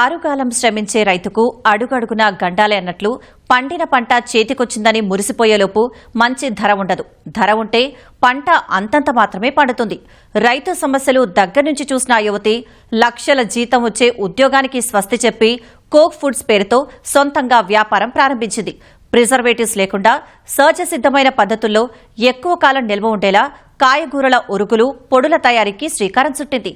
ఆరుగాలం శ్రమించే రైతుకు అడుగడుగునా గండాలే అన్నట్లు పండిన పంట చేతికొచ్చిందని మురిసిపోయేలోపు మంచి ధర ఉండదు. ధర ఉంటే పంట అంతంత మాత్రమే పండుతుంది. రైతు సమస్యలు దగ్గర నుంచి చూసిన యువతి లక్షల జీతం వచ్చే ఉద్యోగానికి స్వస్తి చెప్పి కోక్ ఫుడ్స్ పేరుతో సొంతంగా వ్యాపారం ప్రారంభించింది. ప్రిజర్వేటివ్స్ లేకుండా సహజసిద్ధమైన పద్ధతుల్లో ఎక్కువ కాలం నిల్వ ఉండేలా కాయగూరల ఉరుకులు పొడుల తయారీకి శ్రీకారం చుట్టింది.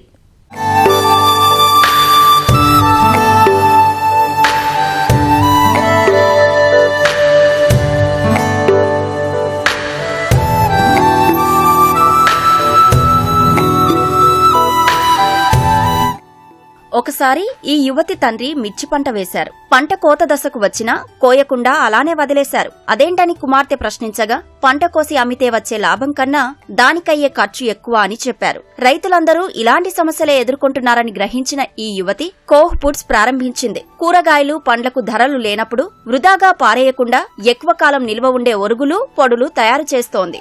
ఒకసారి ఈ యువతి తండ్రి మిర్చి పంట వేశారు. పంట కోత దశకు వచ్చినా కోయకుండా అలానే వదిలేశారు. అదేంటని కుమార్తె ప్రశ్నించగా పంట కోసి అమ్మితే వచ్చే లాభం కన్నా దానికయ్యే ఖర్చు ఎక్కువ అని చెప్పారు. రైతులందరూ ఇలాంటి సమస్యలే ఎదుర్కొంటున్నారని గ్రహించిన ఈ యువతి కోహ్ ఫుడ్స్ ప్రారంభించింది. కూరగాయలు పండ్లకు ధరలు లేనప్పుడు వృధాగా పారేయకుండా ఎక్కువ కాలం నిల్వ ఉండే ఒరుగులు పొడులు తయారు చేస్తోంది.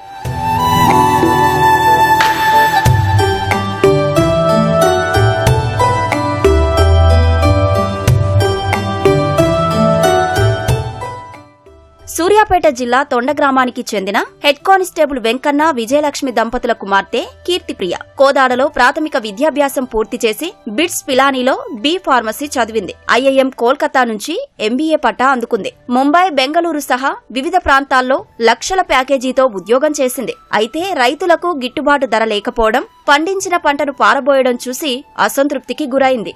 సూర్యాపేట జిల్లా తొండ గ్రామానికి చెందిన హెడ్ కానిస్టేబుల్ వెంకన్న విజయలక్ష్మి దంపతుల కుమార్తె కీర్తిప్రియ. కోదాడలో ప్రాథమిక విద్యాభ్యాసం పూర్తి చేసి బిట్స్ పిలానీలో బి ఫార్మసీ చదివింది. ఐఐఎం కోల్కతా నుంచి ఎంబీఏ పట్టా అందుకుంది. ముంబై బెంగళూరు సహా వివిధ ప్రాంతాల్లో లక్షల ప్యాకేజీతో ఉద్యోగం చేసింది. అయితే రైతులకు గిట్టుబాటు ధర లేకపోవడం పండించిన పంటను పారబోయడం చూసి అసంతృప్తికి గురైంది.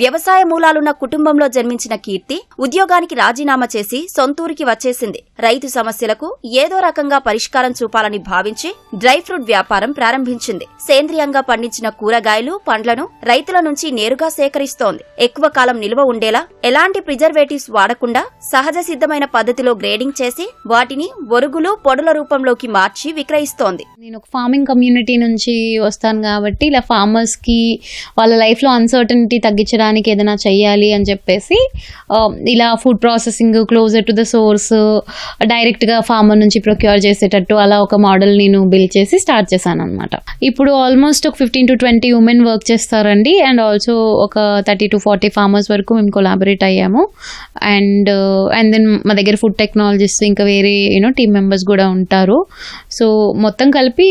వ్యవసాయ మూలాలున్న కుటుంబంలో జన్మించిన కీర్తి ఉద్యోగానికి రాజీనామా చేసి సొంతూరికి వచ్చేసింది. రైతు సమస్యలకు ఏదో రకంగా పరిష్కారం చూపాలని భావించి డ్రై ఫ్రూట్ వ్యాపారం ప్రారంభించింది. సేంద్రియంగా పండించిన కూరగాయలు పండ్లను రైతుల నుంచి నేరుగా సేకరిస్తోంది. ఎక్కువ కాలం నిల్వ ఉండేలా ఎలాంటి ప్రిజర్వేటివ్స్ వాడకుండా సహజ సిద్ధమైన పద్ధతిలో గ్రేడింగ్ చేసి వాటిని ఒరుగులు పొడుల రూపంలోకి మార్చి విక్రయిస్తోంది. నేను ఒక ఫార్మింగ్ కమ్యూనిటీ నుంచి వస్తాను కాబట్టి ఇలా ఫార్మర్స్కి వాళ్ళ లైఫ్లో అన్సర్టనిటీ తగ్గించడానికి ఏదైనా చెయ్యాలి అని చెప్పేసి ఇలా food processing closer to the source డైరెక్ట్గా ఫార్మర్ నుంచి ప్రొక్యూర్ చేసేటట్టు అలా ఒక మోడల్ నేను బిల్డ్ చేసి స్టార్ట్ చేశాను అనమాట ఇప్పుడు ఆల్మోస్ట్ ఒక fifteen to twenty women work చేస్తారండి. అండ్ ఆల్సో ఒక థర్టీ టు ఫార్టీ ఫార్మర్స్ వరకు మేము కొలాబరేట్ అయ్యాము. అండ్ అండ్ దెన్ మా దగ్గర ఫుడ్ టెక్నాలజిస్ట్ ఇంకా వేరే యూనో టీమ్ మెంబర్స్ కూడా ఉంటారు. సో మొత్తం కలిపి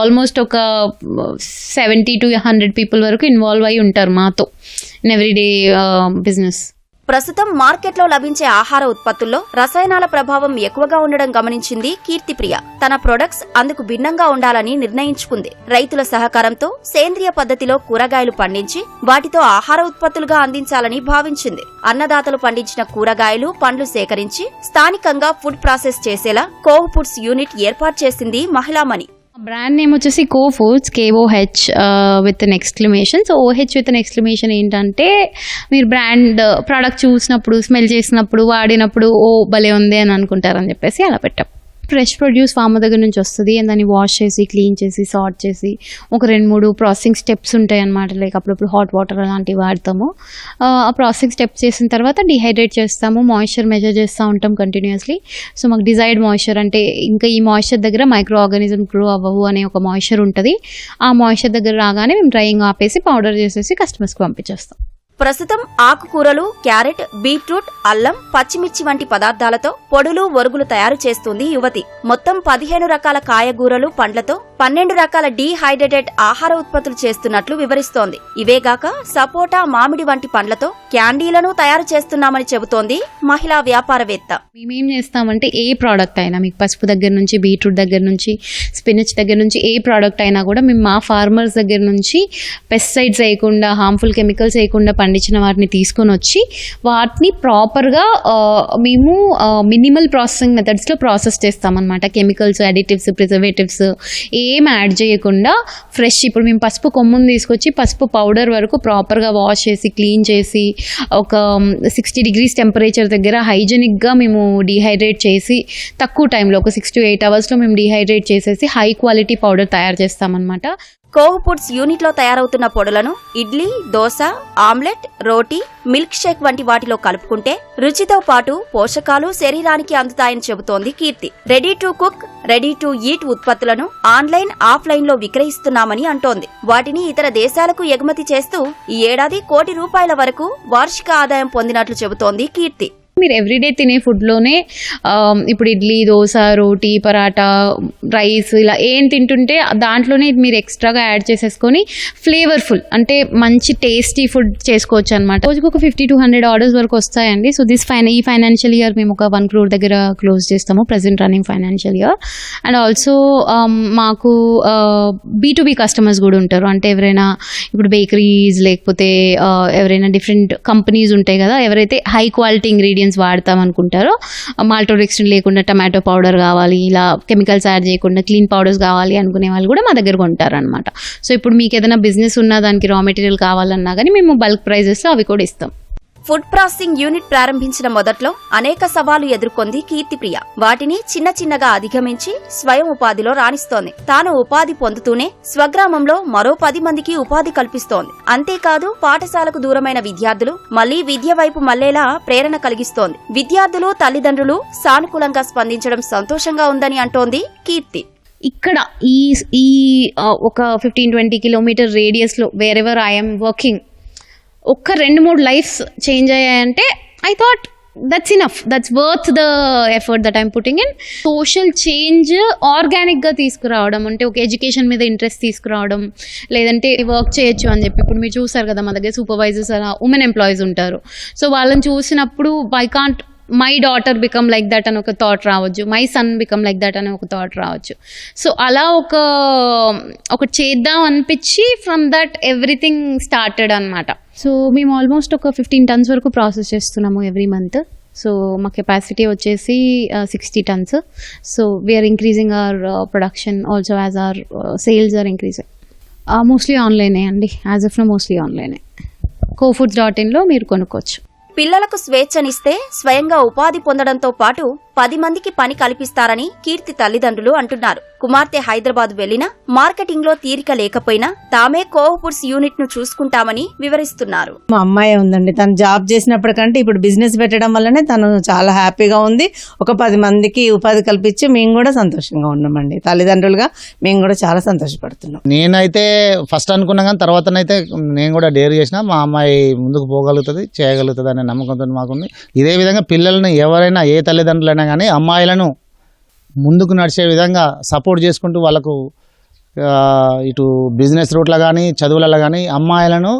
ఆల్మోస్ట్ ఒక సెవెంటీ టు హండ్రెడ్ పీపుల్ వరకు ఇన్వాల్వ్ అయి ఉంటారు మాతో. ఇన్ ఎవ్రీడే బిజినెస్ ప్రస్తుతం మార్కెట్లో లభించే ఆహార ఉత్పత్తుల్లో రసాయనాల ప్రభావం ఎక్కువగా ఉండడం గమనించింది కీర్తిప్రియ. తన ప్రొడక్ట్స్ అందుకు భిన్నంగా ఉండాలని నిర్ణయించుకుంది. రైతుల సహకారంతో సేంద్రియ పద్ధతిలో కూరగాయలు పండించి వాటితో ఆహార ఉత్పత్తులుగా అందించాలని భావించింది. అన్నదాతలు పండించిన కూరగాయలు పండ్లు సేకరించి స్థానికంగా ఫుడ్ ప్రాసెస్ చేసేలా కోవ్ ఫుడ్స్ యూనిట్ ఏర్పాటు చేసింది మహిళామణి. బ్రాండ్ నేమ్ వచ్చేసి Koh foods KOH with an exclamation so OH with an exclamation ఏంటంటే మీరు బ్రాండ్ ప్రోడక్ట్ uh, చూసినప్పుడు స్మెల్ చేసినప్పుడు వాడినప్పుడు ఓ భలే ఉంది అని అనుకుంటారని చెప్పేసి అలా పెట్టాం. ఫ్రెష్ ప్రొడ్యూస్ ఫార్మర్ దగ్గర నుంచి వస్తుంది. అండ్ దాన్ని వాష్ చేసి క్లీన్ చేసి సార్ట్ చేసి ఒక రెండు మూడు ప్రాసెసింగ్ స్టెప్స్ ఉంటాయి అనమాట లైక్ అప్పుడప్పుడు హాట్ వాటర్ అలాంటివి వాడతాము. ఆ ప్రాసెసింగ్ స్టెప్స్ చేసిన తర్వాత డిహైడ్రేట్ చేస్తాము. మాయిశ్చర్ మెజర్ చేస్తూ ఉంటాం కంటిన్యూస్లీ సో మాకు డిజైర్డ్ మాయిశ్చర్ అంటే ఇంకా ఈ మాయిశ్చర్ దగ్గర మైక్రో ఆర్గానిజం గ్రో అవ్వవు అనే ఒక మాయిశ్చర్ ఉంటుంది. ఆ మాయిశ్చర్ దగ్గర రాగానే మేము డ్రైయింగ్ ఆపేసి పౌడర్ చేసేసి కస్టమర్స్కి పంపించేస్తాం. ప్రస్తుతం ఆకుకూరలు క్యారెట్ బీట్రూట్ అల్లం పచ్చిమిర్చి వంటి పదార్థాలతో పొడులు ఒరుగులు తయారు చేస్తుంది యువతి. మొత్తం పదిహేను రకాల కాయగూరలు పండ్లతో పన్నెండు రకాల డీహైడ్రేటెడ్ ఆహార ఉత్పత్తులు చేస్తున్నట్లు వివరిస్తోంది. ఇవేగాక సపోటా మామిడి వంటి పండ్లతో క్యాండీలను తయారు చేస్తున్నామని చెబుతోంది మహిళా వ్యాపారవేత్త. మేమేం చేస్తామంటే ఏ ప్రోడక్ట్ అయినా మీకు పసుపు దగ్గర నుంచి బీట్రూట్ దగ్గర నుంచి స్పినచ్ దగ్గర నుంచి ఏ ప్రోడక్ట్ అయినా కూడా మేము మా ఫార్మర్స్ దగ్గర నుంచి పెస్టిసైడ్స్ వేయకుండా హార్మ్ఫుల్ కెమికల్స్ వేయకుండా పండించిన వాటిని తీసుకొని వచ్చి వాటిని ప్రాపర్గా మేము మినిమల్ ప్రాసెసింగ్ మెథడ్స్లో ప్రాసెస్ చేస్తామన్నమాట. కెమికల్స్ అడిటివ్స్ ప్రిజర్వేటివ్స్ ఏం యాడ్ చేయకుండా ఫ్రెష్ ఇప్పుడు మేము పసుపు కొమ్మును తీసుకొచ్చి పసుపు పౌడర్ వరకు ప్రాపర్గా వాష్ చేసి క్లీన్ చేసి ఒక సిక్స్టీ డిగ్రీస్ టెంపరేచర్ దగ్గర హైజెనిక్గా మేము డీహైడ్రేట్ చేసి తక్కువ టైంలో ఒక సిక్స్ టు ఎయిట్ అవర్స్లో మేము డీహైడ్రేట్ చేసేసి హై క్వాలిటీ పౌడర్ తయారు చేస్తామన్నమాట. కోవ్ ఫుడ్స్ యూనిట్లో తయారవుతున్న పొడులను ఇడ్లీ దోశ ఆమ్లెట్ రోటీ మిల్క్ షేక్ వంటి వాటిలో కలుపుకుంటే రుచితో పాటు పోషకాలు శరీరానికి అందుతాయని చెబుతోంది Keerthi. Ready to cook ready to eat ఉత్పత్తులను ఆన్లైన్ ఆఫ్లైన్లో విక్రయిస్తున్నామని అంటోంది. వాటిని ఇతర దేశాలకు ఎగుమతి చేస్తూ ఈ ఏడాది కోటి రూపాయల వరకు వార్షిక ఆదాయం పొందినట్లు చెబుతోంది కీర్తి. మీరు ఎవ్రీడే తినే ఫుడ్లోనే ఇప్పుడు ఇడ్లీ దోశ రోటీ పరాటా రైస్ ఇలా ఏం తింటుంటే దాంట్లోనే మీరు ఎక్స్ట్రాగా యాడ్ చేసేసుకొని ఫ్లేవర్ఫుల్ అంటే మంచి టేస్టీ ఫుడ్ చేసుకోవచ్చు అనమాట రోజుకు ఒక ఫిఫ్టీ టూ హండ్రెడ్ ఆర్డర్స్ వరకు వస్తాయండి. సో దిస్ ఫైన్ ఈ ఫైనాన్షియల్ ఇయర్ మేము ఒక వన్ క్రోర్ దగ్గర క్లోజ్ చేస్తాము present running financial year and also మాకు బీ బీ కస్టమర్స్ కూడా ఉంటారు. అంటే ఎవరైనా ఇప్పుడు బేకరీస్ లేకపోతే ఎవరైనా డిఫరెంట్ కంపెనీస్ ఉంటాయి కదా ఎవరైతే హై క్వాలిటీ ఇంగ్రీడియంట్స్ వాడతాం అనుకుంటారో మాల్టోరెక్షన్ లేకుండా టమాటో పౌడర్ కావాలి ఇలా కెమికల్స్ యాడ్ చేయకుండా క్లీన్ పౌడర్స్ కావాలి అనుకునే వాళ్ళు కూడా మా దగ్గర కొంటారు అనమాట సో ఇప్పుడు మీకు ఏదైనా బిజినెస్ ఉన్నా దానికి రా మెటీరియల్ కావాలన్నా కానీ మేము బల్క్ ప్రైజెస్లో అవి కూడా ఇస్తాం. ఫుడ్ ప్రాసెసింగ్ యూనిట్ ప్రారంభించిన మొదట్లో అనేక సవాలు ఎదుర్కొంది కీర్తిప్రియ. వాటిని చిన్న చిన్నగా అధిగమించి స్వయం ఉపాధిలో రాణిస్తోంది. తాను ఉపాధి పొందుతూనే స్వగ్రామంలో మరో పది మందికి ఉపాధి కల్పిస్తోంది. అంతేకాదు పాఠశాలకు దూరమైన విద్యార్థులు మళ్ళీ విద్య వైపు మళ్ళేలా ప్రేరణ కలిగిస్తోంది. విద్యార్థులు తల్లిదండ్రులు సానుకూలంగా స్పందించడం సంతోషంగా ఉందని అంటోంది కీర్తి. ఇక్కడ ఈ ఈ ఒక ఫిఫ్టీన్ ట్వంటీ కిలోమీటర్ రేడియస్లో వేరెవర్ ఐఎమ్ వర్కింగ్ ఒక్క రెండు మూడు lifes change అయ్యాయంటే I thought that's enough that's worth the effort that I'm putting in social change ఆర్గానిక్గా తీసుకురావడం అంటే ఒక ఎడ్యుకేషన్ మీద ఇంట్రెస్ట్ తీసుకురావడం లేదంటే వర్క్ చేయొచ్చు అని చెప్పి. ఇప్పుడు మీరు చూసారు కదా మా దగ్గర సూపర్వైజర్స్ అలా ఉమెన్ ఎంప్లాయీస్ ఉంటారు. సో వాళ్ళని చూసినప్పుడు I can't my daughter become like that అని ఒక థాట్ రావచ్చు. My son become like that అని ఒక థాట్ రావచ్చు. సో అలా ఒక ఒకటి చేద్దాం అనిపించి ఫ్రమ్ దట్ ఎవ్రీథింగ్ స్టార్టెడ్ అనమాట సో మేము ఆల్మోస్ట్ ఒక ఫిఫ్టీన్ టన్స్ వరకు ప్రాసెస్ చేస్తున్నాము ఎవ్రీ మంత్ సో మా కెపాసిటీ వచ్చేసి sixty tons so we are increasing our production also as our sales are increasing mostly ఆన్లైనే అండి. యాజ్ ఆఫ్ నో మోస్ట్లీ ఆన్లైనే కోఫుడ్స్ dot ఇన్లో మీరు కొనుక్కోవచ్చు. పిల్లలకు స్వేచ్ఛనిస్తే స్వయంగా ఉపాధి పొందడంతో పాటు పది మందికి పని కల్పిస్తారని కీర్తి తల్లిదండ్రులు అంటున్నారు. కుమార్తె హైదరాబాద్ వెళ్ళినా మార్కెటింగ్లో తీరిక లేకపోయినా తామే ఫుడ్స్ యూనిట్ను చూసుకుంటామని వివరిస్తున్నారు. మా అమ్మాయి ఉందండి. తను జాబ్ చేసినప్పటికంటే ఇప్పుడు బిజినెస్ పెట్టడం వల్లనే తను చాలా హ్యాపీగా ఉంది. ఒక పది మందికి ఉపాధి కల్పించి మేము కూడా సంతోషంగా ఉన్నామండి. తల్లిదండ్రులుగా మేము కూడా చాలా సంతోషపడుతున్నాం. నేనైతే ఫస్ట్ అనుకున్నా కానీ తర్వాతనైతే నేను కూడా డేర్ చేసిన మా అమ్మాయి ముందుకు పోగలుగుతుంది చేయగలుగుతుంది అనే నమ్మకంతో మాకుంది. ఇదే విధంగా పిల్లల్ని ఎవరైనా ఏ తల్లిదండ్రులైనా కానీ అమ్మాయిలను ముందుకు నడిచే విధంగా సపోర్ట్ చేసుకుంటూ వాళ్ళకు ఇటు బిజినెస్ రూట్లో కానీ చదువులలో కానీ అమ్మాయిలను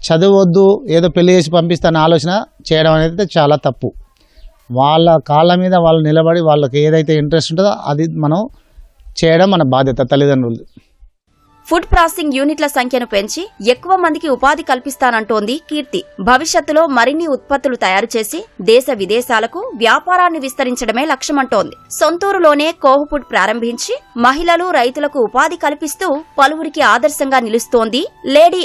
చదవద్దు ఏదో పెళ్ళి చేసి పంపిస్తాను ఆలోచన చేయడం అనేది చాలా తప్పు. వాళ్ళ కాళ్ళ మీద వాళ్ళు నిలబడి వాళ్ళకి ఏదైతే ఇంట్రెస్ట్ ఉంటుందో అది మనం చేయడం మన బాధ్యత తల్లిదండ్రులది. ఫుడ్ ప్రాసెసింగ్ యూనిట్ల సంఖ్యను పెంచి ఎక్కువ మందికి ఉపాధి కల్పిస్తానంటోంది కీర్తి. భవిష్యత్తులో మరిన్ని ఉత్పత్తులు తయారు చేసి దేశ విదేశాలకు వ్యాపారాన్ని విస్తరించడమే లక్ష్యమంటోంది. సొంతూరులోనే కోహుపుడ్ ప్రారంభించి మహిళలు రైతులకు ఉపాధి కల్పిస్తూ పలువురికి ఆదర్శంగా నిలుస్తోంది లేడీ